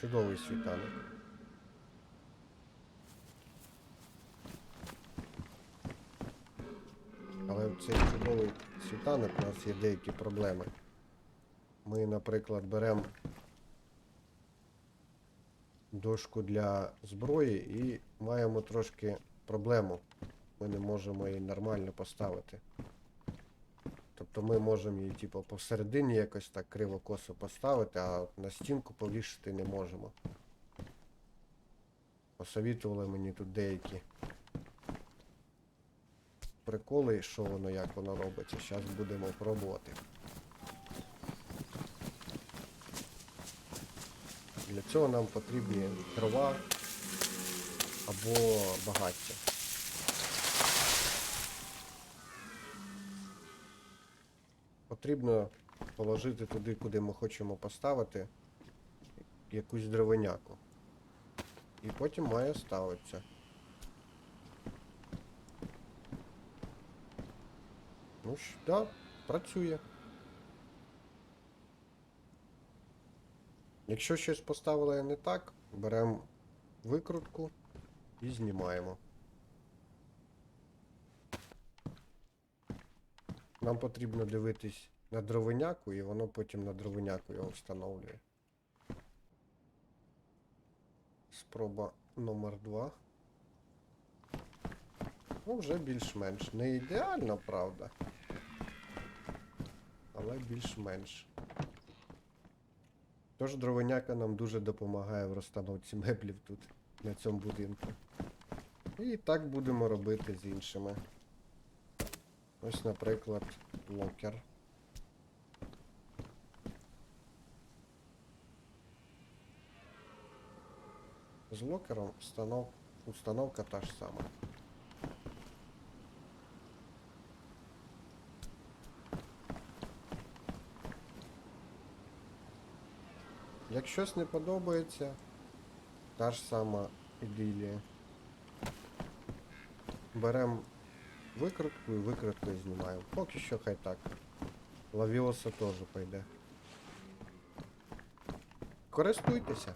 Чудовий світанок. Але в цей чудовий світанок у нас є деякі проблеми. Ми, наприклад, беремо дошку для зброї і маємо трошки проблему. Ми не можемо її нормально поставити. Тобто ми можемо її, типу, посередині якось так криво-косо поставити, а на стінку повішати не можемо. Посовітували мені тут деякі приколи, що воно, як воно робиться. Зараз будемо пробувати. Для цього нам потрібні дрова або багаття. Потрібно положити туди, куди ми хочемо поставити якусь дровиняку. І потім має ставитися. Ну ж, да, працює. Якщо щось поставили не так, беремо викрутку і знімаємо. Нам потрібно дивитись на дровиняку, і воно потім на дровиняку його встановлює. Спроба номер 2. Ну, вже більш-менш. Не ідеально, правда. Але більш-менш. Тож дровиняка нам дуже допомагає в розстановці меблів тут, на цьому будинку. І так будемо робити з іншими. Ось, наприклад, локер. З локером установ... установка та ж сама. Як щось не подобається, та ж сама ідилія. Беремо викрутку і викрутку знімаємо. Поки що хай так. Лавіоса теж пойде. Користуйтеся.